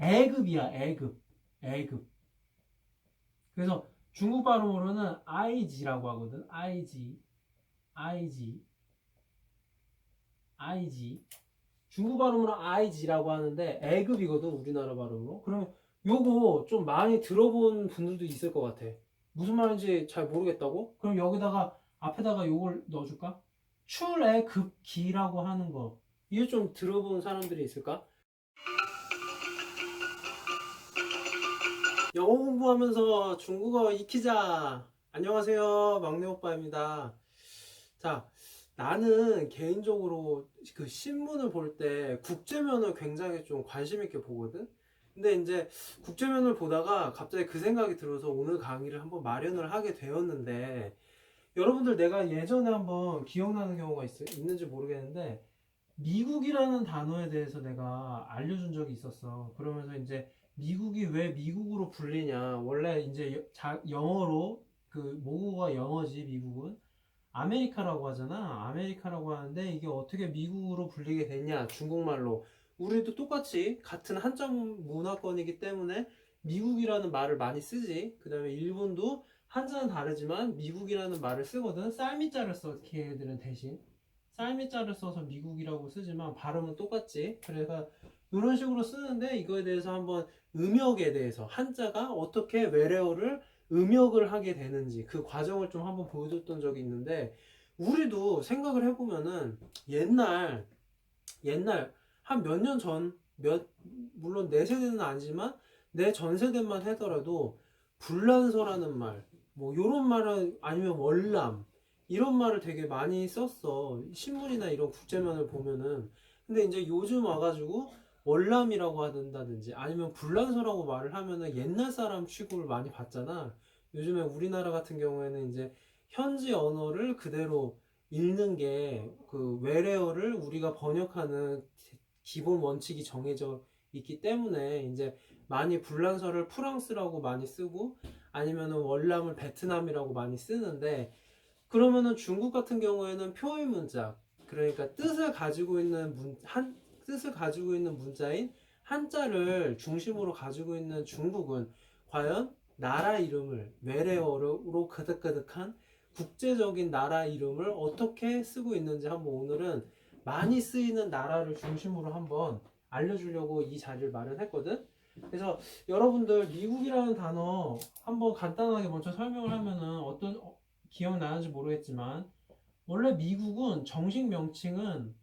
애급이야, 애급. 애급. 그래서 중국 발음으로는 아이지라고 하거든. 아이지. 아이지. 아이지. 중국 발음으로 아이지라고 하는데 애급이거든, 우리나라 발음으로. 그러면 요거 좀 많이 들어본 분들도 있을 것 같아. 무슨 말인지 잘 모르겠다고? 그럼 여기다가 앞에다가 요걸 넣어줄까? 출애급기라고 하는 거. 이거 좀 들어본 사람들이 있을까? 영어 공부하면서 중국어 익히자. 안녕하세요. 막내 오빠입니다. 자, 나는 개인적으로 그 신문을 볼 때 국제면을 굉장히 좀 관심 있게 보거든? 근데 이제 국제면을 보다가 갑자기 그 생각이 들어서 오늘 강의를 한번 마련을 하게 되었는데 여러분들 내가 예전에 한번 기억나는 경우가 있, 있는지 모르겠는데 미국이라는 단어에 대해서 내가 알려준 적이 있었어. 그러면서 이제 미국이 왜 미국으로 불리냐. 원래 이제 영어로 그 모국어가 영어지 미국은 아메리카라고 하잖아. 아메리카라고 하는데 이게 어떻게 미국으로 불리게 됐냐. 중국말로. 우리도 똑같이 같은 한점 문화권이기 때문에 미국이라는 말을 많이 쓰지. 그 다음에 일본도 한자는 다르지만 미국이라는 말을 쓰거든. 쌀미자를 써, 걔네들은 대신. 쌀미자를 써서 미국이라고 쓰지만 발음은 똑같지. 그래서 이런 식으로 쓰는데 이거에 대해서 한번 음역에 대해서 한자가 어떻게 외래어를 음역을 하게 되는지 그 과정을 좀 한번 보여줬던 적이 있는데 우리도 생각을 해보면은 옛날 옛날 한 몇 년 전 몇 물론 내 세대는 아니지만 내 전 세대만 하더라도 불란서라는 말 뭐 요런 말은 아니면 월남 이런 말을 되게 많이 썼어. 신문이나 이런 국제면을 보면은. 근데 이제 요즘 와가지고 월남이라고 한다든지 아니면 불란서라고 말을 하면은 옛날 사람 취급을 많이 받잖아. 요즘에 우리나라 같은 경우에는 이제 현지 언어를 그대로 읽는 게 그 외래어를 우리가 번역하는 기본 원칙이 정해져 있기 때문에 이제 많이 불란서를 프랑스라고 많이 쓰고 아니면은 월남을 베트남이라고 많이 쓰는데 그러면은 중국 같은 경우에는 표현 문자 그러니까 뜻을 가지고 있는 문, 한 뜻을 가지고 있는 문자인 한자를 중심으로 가지고 있는 중국은 과연 나라 이름을 외래어로 그득그득한 국제적인 나라 이름을 어떻게 쓰고 있는지 한번 오늘은 많이 쓰이는 나라를 중심으로 한번 알려주려고 이 자리를 마련했거든. 그래서 여러분들 미국이라는 단어 한번 간단하게 먼저 설명을 하면은 어떤 어, 기억나는지 모르겠지만 원래 미국은 정식 명칭은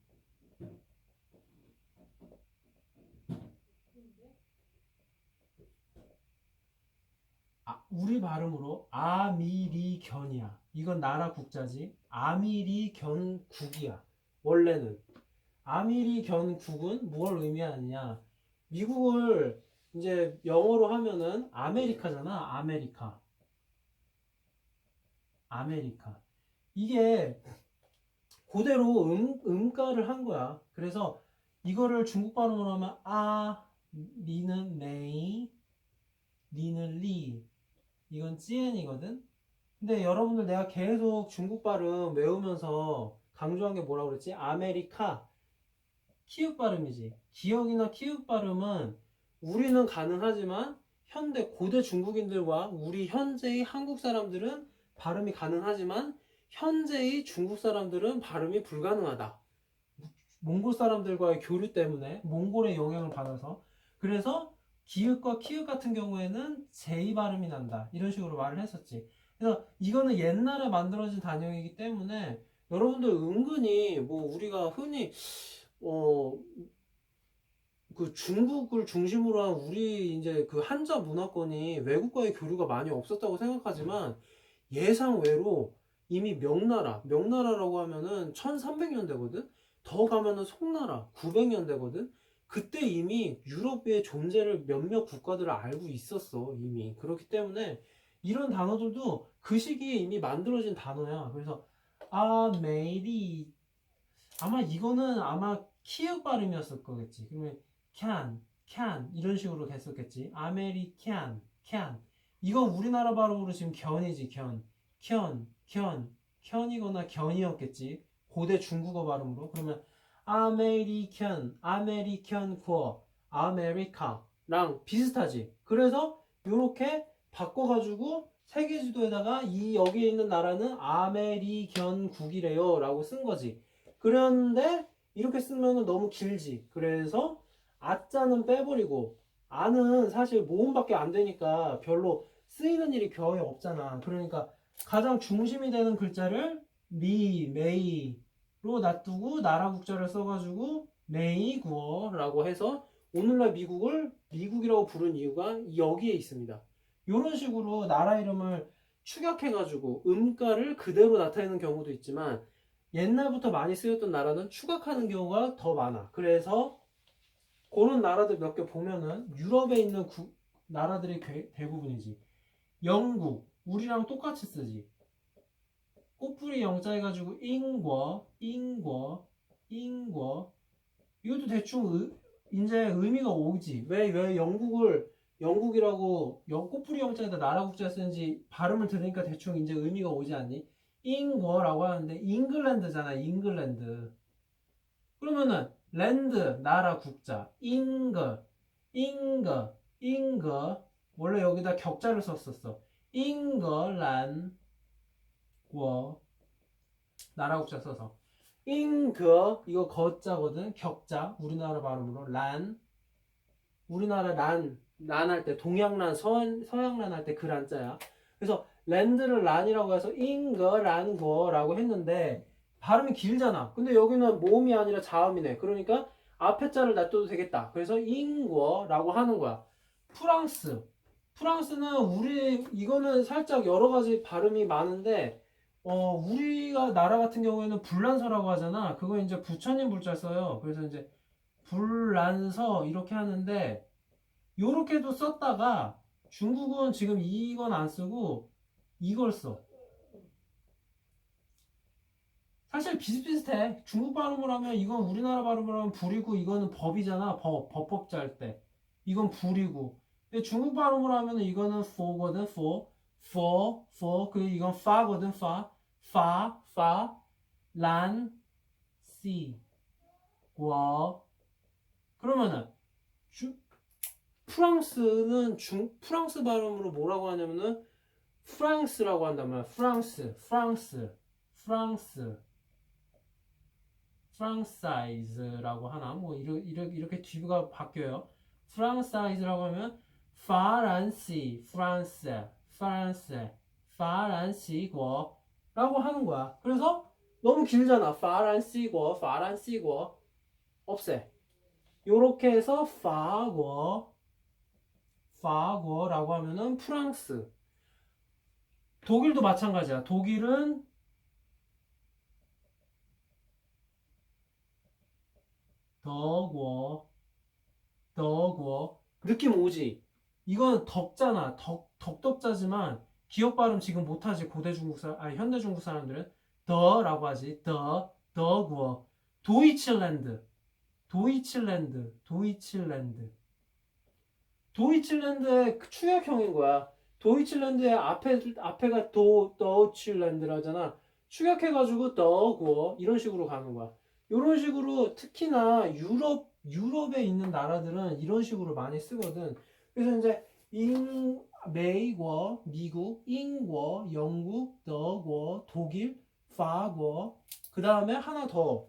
아, 우리 발음으로 아미리견이야. 이건 나라 국자지. 아미리견국이야. 원래는 아미리견국은 뭘 의미하느냐? 미국을 이제 영어로 하면은 아메리카잖아. 아메리카. 아메리카. 이게 그대로 음, 음가를 한 거야. 그래서 이거를 중국 발음으로 하면 아, 리는 메이, 리는 리. 이건 찌엔이거든. 근데 여러분들 내가 계속 중국 발음 외우면서 강조한 게 뭐라고 그랬지? 아메리카. 키읔 발음이지. 기역이나 키읔 발음은 우리는 가능하지만 현대 고대 중국인들과 우리 현재의 한국 사람들은 발음이 가능하지만 현재의 중국 사람들은 발음이 불가능하다. 몽골 사람들과의 교류 때문에 몽골의 영향을 받아서 그래서 기읍과 키읔 같은 경우에는 제2 발음이 난다. 이런 식으로 말을 했었지. 그래서 이거는 옛날에 만들어진 단어이기 때문에 여러분들 은근히 뭐 우리가 흔히 어 그 중국을 중심으로 한 우리 이제 그 한자 문화권이 외국과의 교류가 많이 없었다고 생각하지만 예상외로 이미 명나라, 명나라라고 하면은 1300년대거든? 더 가면은 송나라, 900년대거든? 그때 이미 유럽의 존재를 몇몇 국가들을 알고 있었어, 이미. 그렇기 때문에 이런 단어들도 그 시기에 이미 만들어진 단어야. 그래서, 아, 메리. 아마 이거는 아마 키읔 발음이었을 거겠지. 그러면, can, can. 이런 식으로 됐었겠지. 아메리칸, can. 이건 우리나라 발음으로 지금 견이지, 견. 견, 견, 견이거나 견이었겠지. 고대 중국어 발음으로. 그러면 아메리칸, 아메리칸 구어, 아메리카. 랑 비슷하지. 그래서 이렇게 바꿔가지고 세계 지도에다가 이 여기에 있는 나라는 아메리견국이래요 라고 쓴 거지. 그런데 이렇게 쓰면 너무 길지. 그래서 아자는 빼버리고 아는 사실 모음밖에 안 되니까 별로 쓰이는 일이 거의 없잖아. 그러니까 가장 중심이 되는 글자를 미, 메이 로 놔두고 나라 국자를 써가지고 메이 구어라고 해서 오늘날 미국을 미국이라고 부른 이유가 여기에 있습니다. 이런 식으로 나라 이름을 축약해가지고 음가를 그대로 나타내는 경우도 있지만 옛날부터 많이 쓰였던 나라는 추각하는 경우가 더 많아. 그래서 그런 나라들 몇 개 보면은 유럽에 있는 구- 나라들이 대- 대부분이지. 영국 우리랑 똑같이 쓰지. 꽃뿌리 영자 해가지고 인궈, 인궈, 인궈. 이것도 대충 의- 이제 의미가 오지. 왜, 왜 영국을 영국이라고 영, 꽃뿌리 영자에다 나라 국자 쓰는지 발음을 들으니까 대충 이제 의미가 오지 않니? 인궈라고 하는데 잉글랜드잖아, 잉글랜드. 그러면은 랜드 나라 국자 잉거 잉거 잉거 원래 여기다 격자를 썼었어 잉거란 워 나라 국자 써서 잉거 이거 거자거든 격자 우리나라 발음으로 란 우리나라 란 란 할 때 동양란 서, 서양란 할 때 그 란자야 그래서 랜드를 란이라고 해서 잉거 란 거라고 했는데 발음이 길잖아. 근데 여기는 모음이 아니라 자음이네. 그러니까 앞에 자를 놔둬도 되겠다. 그래서 잉궈라고 하는 거야. 프랑스. 프랑스는 우리 이거는 살짝 여러 가지 발음이 많은데 어 우리가 나라 같은 경우에는 불란서라고 하잖아. 그거 이제 부처님 불자 써요. 그래서 이제 불란서 이렇게 하는데 요렇게도 썼다가 중국은 지금 이건 안 쓰고 이걸 써. 사실 비슷비슷해. 중국 발음을 하면 이건 우리나라 발음을 하면 불이고 이거는 법이잖아. 법, 법법자 할 때. 이건 불이고. 근데 중국 발음을 하면 이거는 for거든. for. for, for. 그리고 이건 fa거든. fa. Fa, fa. 란, si. 워. 그러면은 주, 프랑스는 중, 프랑스 발음으로 뭐라고 하냐면은 프랑스라고 한단 말이야. 프랑스, 프랑스, 프랑스. 프랑사이즈라고 하나 뭐 이렇게, 이렇게 뒤가 바뀌어요. 프랑사이즈라고 하면 파란시, 프랑스, 프랑스, 파란시고 라고 하는 거야. 그래서 너무 길잖아. 파란시고, 파란시고 없애. 요렇게 해서 파고, 파고라고 하면은 프랑스. 독일도 마찬가지야. 독일은 더고 더고 느낌 오지? 이건 덕잖아 덕, 덕덕자지만 기억 발음 지금 못하지. 고대 중국 사람 아니 현대 중국 사람들은 더라고 하지. 더 더고 도이칠랜드. 도이칠랜드. 도이칠랜드. 도이칠랜드의 축약형인 거야. 도이칠랜드의 앞에 앞에가 도 더칠랜드라잖아. 축약해가지고 더고 이런 식으로 가는 거야. 이런 식으로 특히나 유럽 유럽에 있는 나라들은 이런 식으로 많이 쓰거든. 그래서 이제 인 메이거 미국,英워 영국,德워 독일, 파고. 그 다음에 하나 더.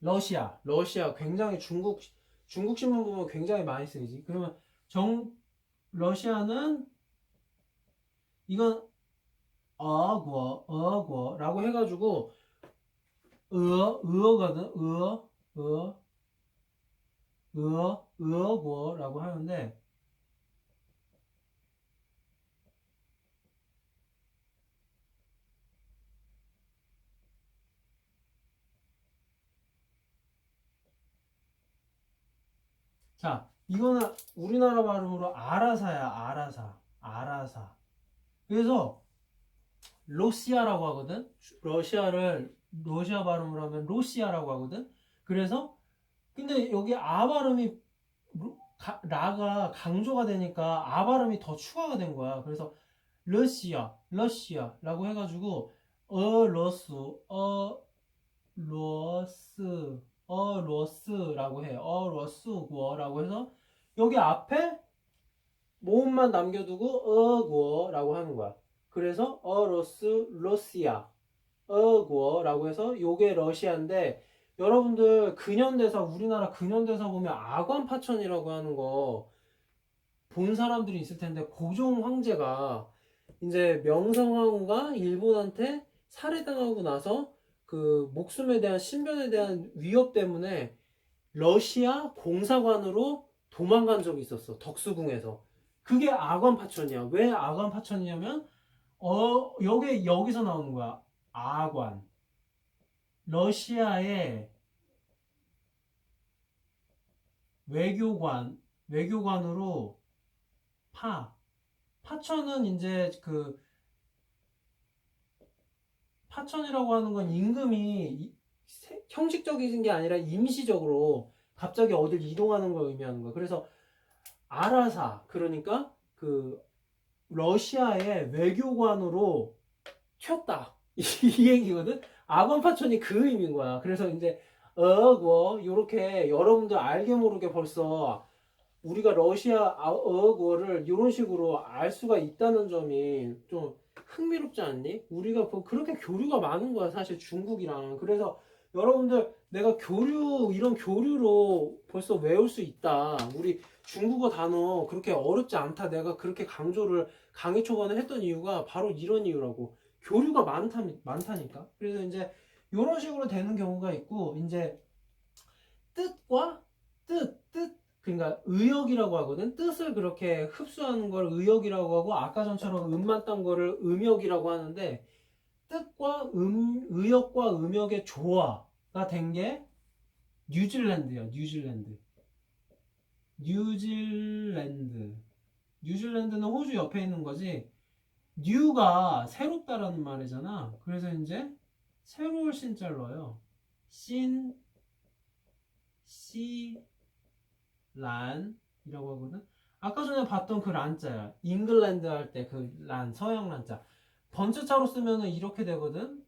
러시아, 러시아 굉장히 중국 중국 신문 보면 굉장히 많이 쓰이지. 그러면 정 러시아는 이건 어거 어거라고 해가지고 어, 어거든, 어, 어, 어, 어고라고 하는데, 자, 이거는 우리나라 발음으로 아라사야, 아라사, 아라사. 그래서, 로시아라고 하거든? 러시아를 러시아 발음으로 하면 로시아라고 하거든. 그래서 근데 여기 아 발음이 라가 강조가 되니까 아 발음이 더 추가가 된 거야. 그래서 러시아, 러시아라고 해가지고 어 러스, 어 로스, 어 로스라고 해. 어 로스고라고 해서 여기 앞에 모음만 남겨두고 어 구어라고 하는 거야. 그래서 어로스 러시아 어 구어라고 해서 요게 러시아인데 여러분들 근현대사 우리나라 근현대사 보면 아관파천이라고 하는 거 본 사람들이 있을 텐데 고종 황제가 이제 명성황후가 일본한테 살해당하고 나서 그 목숨에 대한 신변에 대한 위협 때문에 러시아 공사관으로 도망간 적이 있었어 덕수궁에서. 그게 아관파천이야. 왜 아관파천이냐면 어 여기 여기서 나오는 거야. 아관. 러시아의 외교관 외교관으로 파. 파천은 이제 그 파천이라고 하는 건 임금이 형식적인 게 아니라 임시적으로 갑자기 어딜 이동하는 걸 의미하는 거야. 그래서 아라사 그러니까 그 러시아의 외교관으로 튀었다 이, 이 얘기거든. 아건 파천이 그 의미인 거야. 그래서 이제 어뭐 요렇게 여러분들 알게 모르게 벌써 우리가 러시아 어어를 이런 식으로 알 수가 있다는 점이 좀 흥미롭지 않니? 우리가 그- 그렇게 교류가 많은 거야 사실 중국이랑. 그래서 여러분들 내가 교류 이런 교류로 벌써 외울 수 있다. 우리 중국어 단어 그렇게 어렵지 않다. 내가 그렇게 강조를 강의 초반에 했던 이유가 바로 이런 이유라고. 교류가 많다, 많다니까. 그래서 이제 이런 식으로 되는 경우가 있고 이제 뜻과 뜻, 뜻 그러니까 의역이라고 하거든. 뜻을 그렇게 흡수하는 걸 의역이라고 하고 아까 전처럼 음만 딴 거를 음역이라고 하는데 뜻과 음 의역과 음역의 조화가 된 게 뉴질랜드야. 뉴질랜드. 뉴질랜드. 뉴질랜드는 호주 옆에 있는 거지. 뉴가 새롭다라는 말이잖아. 그래서 이제 새로울 신자를 넣어요. 신, 시, 란이라고 하거든. 아까 전에 봤던 그 란자야. 잉글랜드 할 때 그 란, 서양 란자. 번째자로 쓰면은 이렇게 되거든.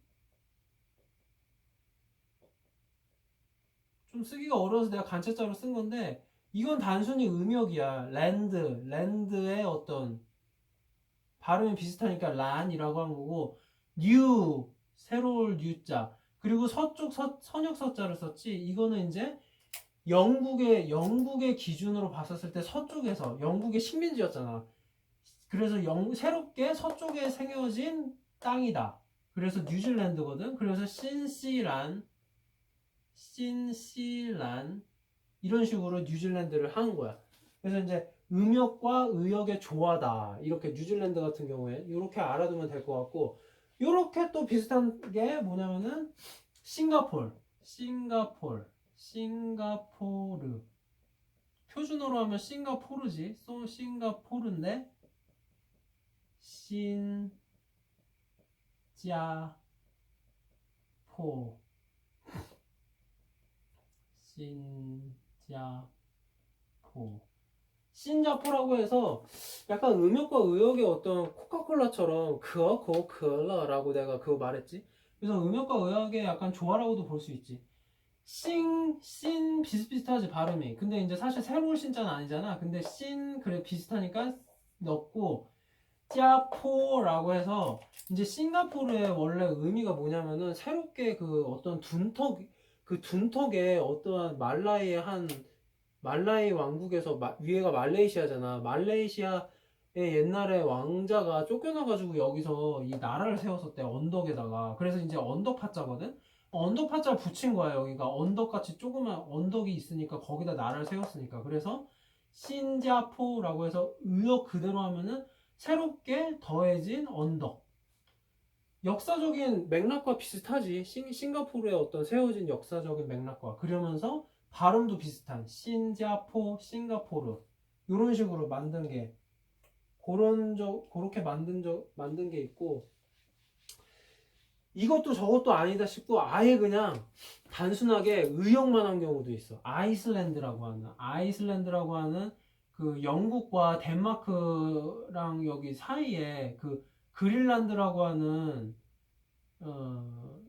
좀 쓰기가 어려워서 내가 간체자로 쓴 건데 이건 단순히 음역이야. 랜드, 랜드의 어떤 발음이 비슷하니까 란이라고 한 거고 뉴, 새로울 뉴자. 그리고 서쪽 서, 선역 서자를 썼지. 이거는 이제 영국의 영국의 기준으로 봤었을 때 서쪽에서 영국의 식민지였잖아. 그래서 영, 새롭게 서쪽에 생겨진 땅이다. 그래서 뉴질랜드거든. 그래서 신시란, 신시란 이런 식으로 뉴질랜드를 하는 거야. 그래서 이제 음역과 의역의 조화다. 이렇게 뉴질랜드 같은 경우에 이렇게 알아두면 될 것 같고 이렇게 또 비슷한 게 뭐냐면은 싱가폴, 싱가폴. 싱가포르. 표준어로 하면 싱가포르지? 소 싱가포르인데? 신자포. 신자포. 신자포라고 해서 약간 음역과 의역의 어떤 코카콜라처럼 그어 고 그어라라고 내가 그거 말했지? 그래서 음역과 의역의 약간 조화라고도 볼 수 있지 싱, 신 비슷비슷하지 발음이. 근데 이제 사실 새로운 신자는 아니잖아. 근데 신 그래 비슷하니까 넣고 짜포라고 해서 이제 싱가포르의 원래 의미가 뭐냐면은 새롭게 그 어떤 둔턱 그 둔턱에 어떠한 말라이의 한 말라이 왕국에서 마- 위에가 말레이시아잖아. 말레이시아의 옛날에 왕자가 쫓겨나가지고 여기서 이 나라를 세웠었대 언덕에다가. 그래서 이제 언덕 파자거든. 언덕 파자 붙인 거야 여기가. 언덕같이 조그만 언덕이 있으니까 거기다 나라를 세웠으니까. 그래서 신자포라고 해서 의역 그대로 하면은 새롭게 더해진 언덕. 역사적인 맥락과 비슷하지. 싱, 싱가포르의 어떤 세워진 역사적인 맥락과. 그러면서 발음도 비슷한 신자포 싱가포르. 이런 식으로 만든 게 그런 적 그렇게 만든 적 만든 게 있고 이것도 저것도 아니다 싶고 아예 그냥 단순하게 의역만 한 경우도 있어. 아이슬란드라고 하는 아이슬란드라고 하는 그 영국과 덴마크랑 여기 사이에 그 그린란드라고 하는 어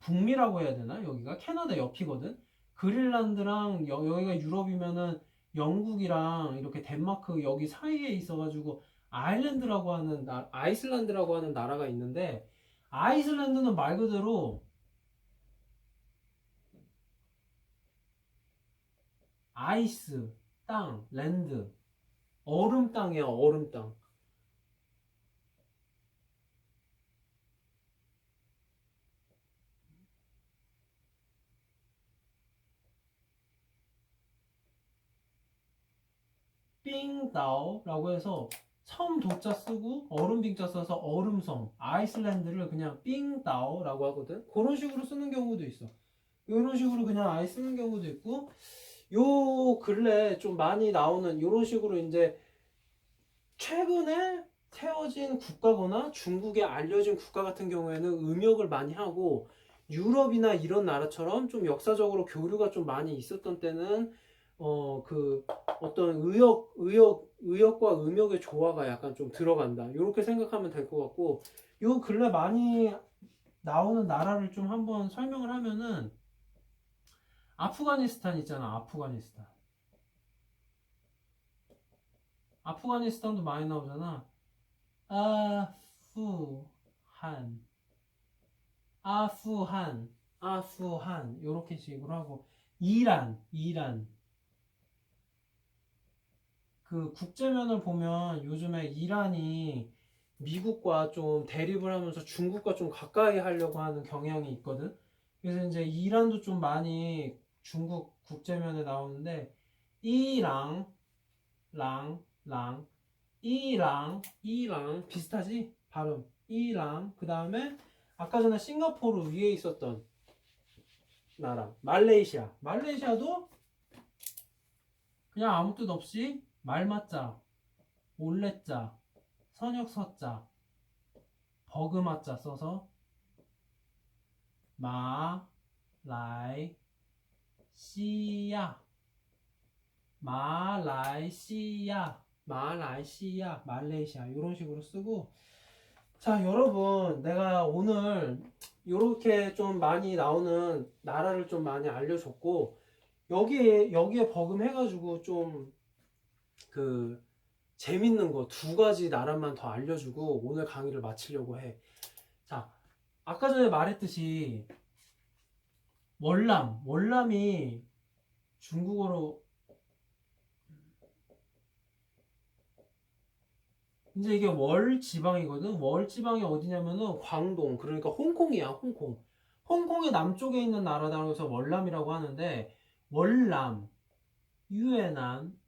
북미라고 해야 되나? 여기가 캐나다 옆이거든. 그린란드랑 여, 여기가 유럽이면은 영국이랑 이렇게 덴마크 여기 사이에 있어가지고 아일랜드라고 하는 나, 아이슬란드라고 하는 나라가 있는데 아이슬란드는 말 그대로 아이스 땅 랜드 얼음 땅이야 얼음 땅. 빙다오라고 해서 섬 도자 쓰고 얼음 빙자 써서 얼음섬 아이슬란드를 그냥 빙다오라고 하거든. 그런 식으로 쓰는 경우도 있어. 이런 식으로 그냥 아예 쓰는 경우도 있고 요 근래 좀 많이 나오는 이런 식으로 이제 최근에 세워진 국가거나 중국에 알려진 국가 같은 경우에는 음역을 많이 하고 유럽이나 이런 나라처럼 좀 역사적으로 교류가 좀 많이 있었던 때는 어 그 어떤 의역 의역 의역과 음역의 조화가 약간 좀 들어간다. 이렇게 생각하면 될 것 같고 요 근래 많이 나오는 나라를 좀 한번 설명을 하면은 아프가니스탄 있잖아 아프가니스탄. 아프가니스탄도 많이 나오잖아. 아프한 아프한 아프한 요렇게 식으로 하고 이란 이란 그 국제면을 보면 요즘에 이란이 미국과 좀 대립을 하면서 중국과 좀 가까이 하려고 하는 경향이 있거든. 그래서 이제 이란도 좀 많이 중국 국제면에 나오는데 이랑 랑, 랑, 이랑, 이랑 비슷하지? 발음. 이랑 그 다음에 아까 전에 싱가포르 위에 있었던 나라 말레이시아. 말레이시아도 그냥 아무 뜻 없이 말맞자, 올레자, 선역서자, 버그마자 써서 마, 라이, 시야, 말라이시아, 말라이시아, 말레이시아. 이런 식으로 쓰고. 자 여러분 내가 오늘 이렇게 좀 많이 나오는 나라를 좀 많이 알려줬고 여기에 여기에 버금해가지고 좀 그 재밌는 거 두 가지 나라만 더 알려주고 오늘 강의를 마치려고 해. 자 아까 전에 말했듯이 월남 월남이 중국어로 이제 이게 월 지방이거든. 월 지방이 어디냐면은 광동, 그러니까 홍콩이야, 홍콩. 홍콩의 남쪽에 있는 나라라고 해서 월남이라고 하는데 월남, 유엔안.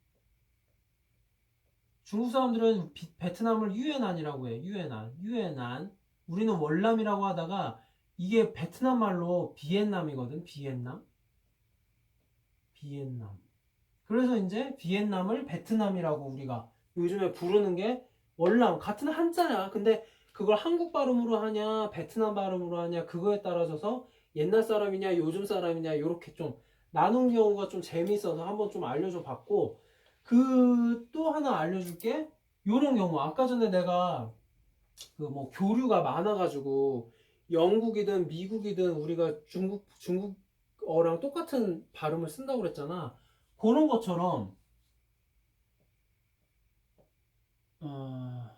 중국 사람들은 비- 베트남을 유엔안이라고 해. 유엔안, 유엔안. 우리는 월남이라고 하다가 이게 베트남 말로 비엔남이거든. 비엔남. 비엔남. 그래서 이제 비엔남을 베트남이라고 우리가 요즘에 부르는 게 월남 같은 한자야. 근데 그걸 한국 발음으로 하냐, 베트남 발음으로 하냐, 그거에 따라져서 옛날 사람이냐, 요즘 사람이냐, 이렇게 좀 나눈 경우가 좀 재밌어서 한번 좀 알려줘 봤고, 그 또 하나 알려줄게. 요런 경우, 아까 전에 내가 그 뭐 교류가 많아가지고 영국이든 미국이든 우리가 중국, 중국어랑 똑같은 발음을 쓴다고 그랬잖아. 그런 것처럼 어...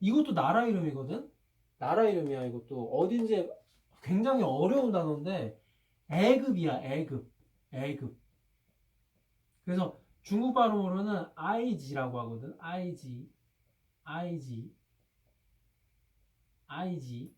이것도 나라 이름이거든? 나라 이름이야, 이것도. 어딘지 굉장히 어려운 단어인데, 애급이야, 애급. 애급. 그래서 중국 발음으로는 IG라고 하거든. IG. IG. IG.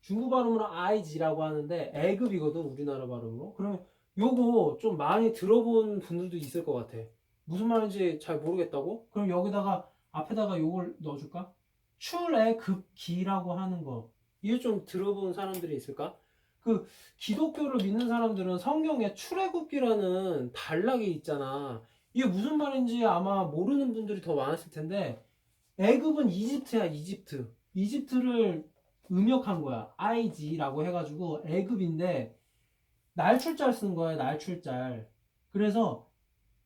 중국 발음으로 IG라고 하는데, 애급이거든, 우리나라 발음으로. 그러면 요거 좀 많이 들어본 분들도 있을 것 같아. 무슨 말인지 잘 모르겠다고? 그럼 여기다가 앞에다가 요걸 넣어줄까? 출애급기라고 하는 거. 이거 좀 들어본 사람들이 있을까? 그 기독교를 믿는 사람들은 성경에 출애굽기라는 단락이 있잖아. 이게 무슨 말인지 아마 모르는 분들이 더 많았을 텐데 애굽은 이집트야, 이집트. 이집트를 음역한 거야. IG라고 해가지고 애굽인데 날출잘 쓴 거야, 날출잘. 그래서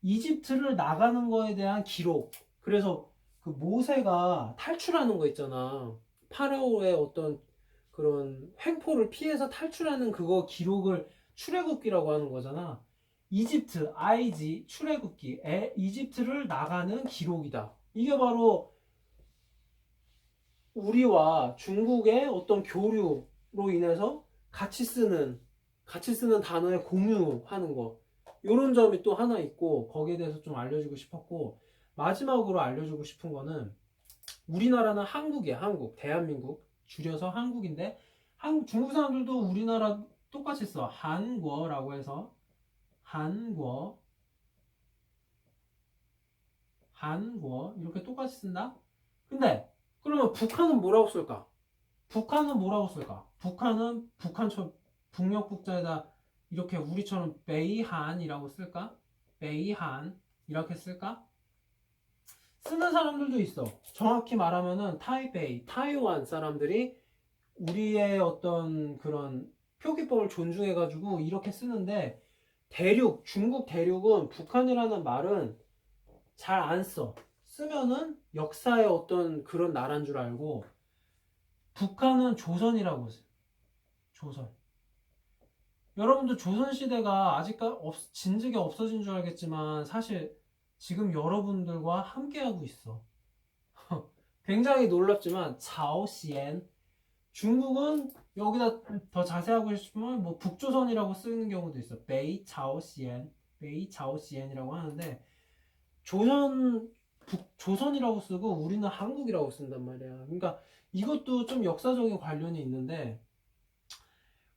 이집트를 나가는 거에 대한 기록. 그래서 그 모세가 탈출하는 거 있잖아. 파라오의 어떤 그런 횡포를 피해서 탈출하는 그거 기록을 출애굽기라고 하는 거잖아. 이집트, IG 출애굽기, 에, 이집트를 나가는 기록이다. 이게 바로 우리와 중국의 어떤 교류로 인해서 같이 쓰는 같이 쓰는 단어에 공유하는 거 이런 점이 또 하나 있고 거기에 대해서 좀 알려주고 싶었고 마지막으로 알려주고 싶은 거는 우리나라는 한국이야 한국 대한민국 줄여서 한국인데 한, 중국 사람들도 우리나라 똑같이 써 한국어라고 해서 한국어 한국어 이렇게 똑같이 쓴다? 근데 그러면 북한은 뭐라고 쓸까? 북한은 뭐라고 쓸까? 북한은 북한처럼 북녘 북자에다 이렇게 우리처럼 베이한이라고 쓸까? 베이한 이렇게 쓸까 쓰는 사람들도 있어. 정확히 말하면은 타이베이, 타이완 사람들이 우리의 어떤 그런 표기법을 존중해가지고 이렇게 쓰는데 대륙, 중국 대륙은 북한이라는 말은 잘 안 써. 쓰면은 역사의 어떤 그런 나라인 줄 알고 북한은 조선이라고 써. 조선. 여러분들 조선시대가 아직까지 없, 진즉에 없어진 줄 알겠지만 사실 지금 여러분들과 함께하고 있어. 굉장히 놀랍지만 자오시엔 중국은 여기다 더 자세하고 싶으면 뭐 북조선이라고 쓰는 경우도 있어. 베이 자오시엔, 베이 자오시엔이라고 하는데 조선 북 조선이라고 쓰고 우리는 한국이라고 쓴단 말이야. 그러니까 이것도 좀 역사적인 관련이 있는데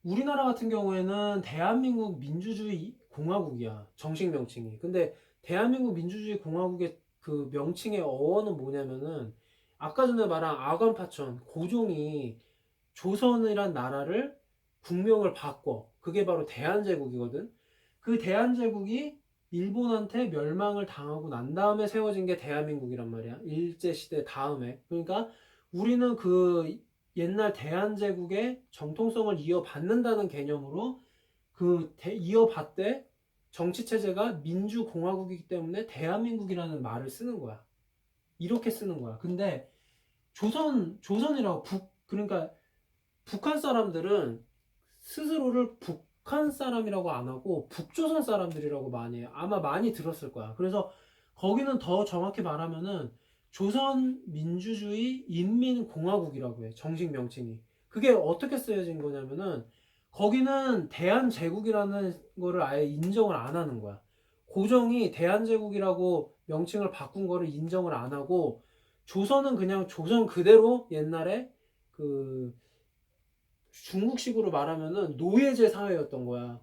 우리나라 같은 경우에는 대한민국 민주주의 공화국이야. 정식 명칭이. 근데 대한민국 민주주의 공화국의 그 명칭의 어원은 뭐냐면은 아까 전에 말한 아관파천 고종이 조선이란 나라를 국명을 바꿔. 그게 바로 대한제국이거든. 그 대한제국이 일본한테 멸망을 당하고 난 다음에 세워진 게 대한민국이란 말이야. 일제시대 다음에. 그러니까 우리는 그 옛날 대한제국의 정통성을 이어받는다는 개념으로 그 대- 이어받되 정치 체제가 민주공화국이기 때문에 대한민국이라는 말을 쓰는 거야. 이렇게 쓰는 거야. 근데 조선 조선이라고 북 그러니까 북한 사람들은 스스로를 북한 사람이라고 안 하고 북조선 사람들이라고 많이. 아마 많이 들었을 거야. 그래서 거기는 더 정확히 말하면은 조선 민주주의 인민공화국이라고 해. 정식 명칭이. 그게 어떻게 쓰여진 거냐면은 거기는 대한제국이라는 거를 아예 인정을 안 하는 거야. 고종이 대한제국이라고 명칭을 바꾼 거를 인정을 안 하고 조선은 그냥 조선 그대로 옛날에 그 중국식으로 말하면은 노예제 사회였던 거야.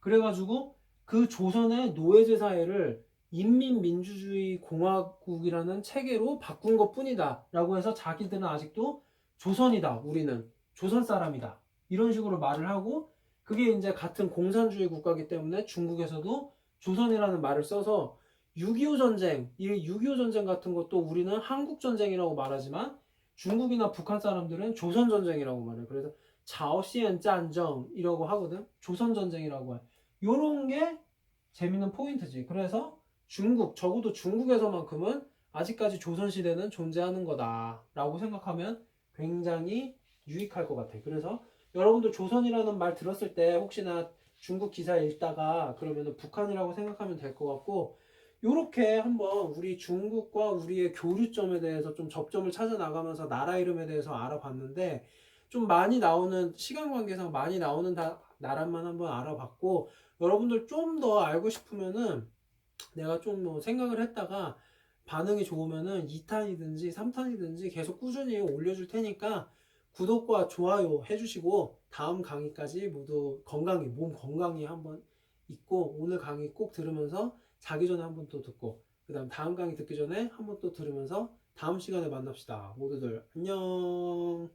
그래가지고 그 조선의 노예제 사회를 인민민주주의 공화국이라는 체계로 바꾼 것 뿐이다. 라고 해서 자기들은 아직도 조선이다. 우리는 조선 사람이다. 이런 식으로 말을 하고 그게 이제 같은 공산주의 국가이기 때문에 중국에서도 조선이라는 말을 써서 6.25 전쟁, 이6.25 전쟁 같은 것도 우리는 한국 전쟁이라고 말하지만 중국이나 북한 사람들은 조선 전쟁이라고 말해요. 그래서 자오시엔 짠정이라고 하거든. 조선 전쟁이라고 해. 요런 게 재밌는 포인트지. 그래서 중국, 적어도 중국에서만큼은 아직까지 조선 시대는 존재하는 거다라고 생각하면 굉장히 유익할 것 같아. 그래서 여러분들 조선이라는 말 들었을 때 혹시나 중국 기사 읽다가 그러면 북한이라고 생각하면 될 것 같고 요렇게 한번 우리 중국과 우리의 교류점에 대해서 좀 접점을 찾아 나가면서 나라 이름에 대해서 알아봤는데 좀 많이 나오는 시간 관계상 많이 나오는 다, 나라만 한번 알아봤고 여러분들 좀 더 알고 싶으면은 내가 좀 뭐 생각을 했다가 반응이 좋으면은 2탄이든지 3탄이든지 계속 꾸준히 올려줄 테니까 구독과 좋아요 해주시고 다음 강의까지 모두 건강히 몸 건강히 한번 있고 오늘 강의 꼭 들으면서 자기 전에 한번 또 듣고 그 다음 다음 강의 듣기 전에 한번 또 들으면서 다음 시간에 만납시다. 모두들 안녕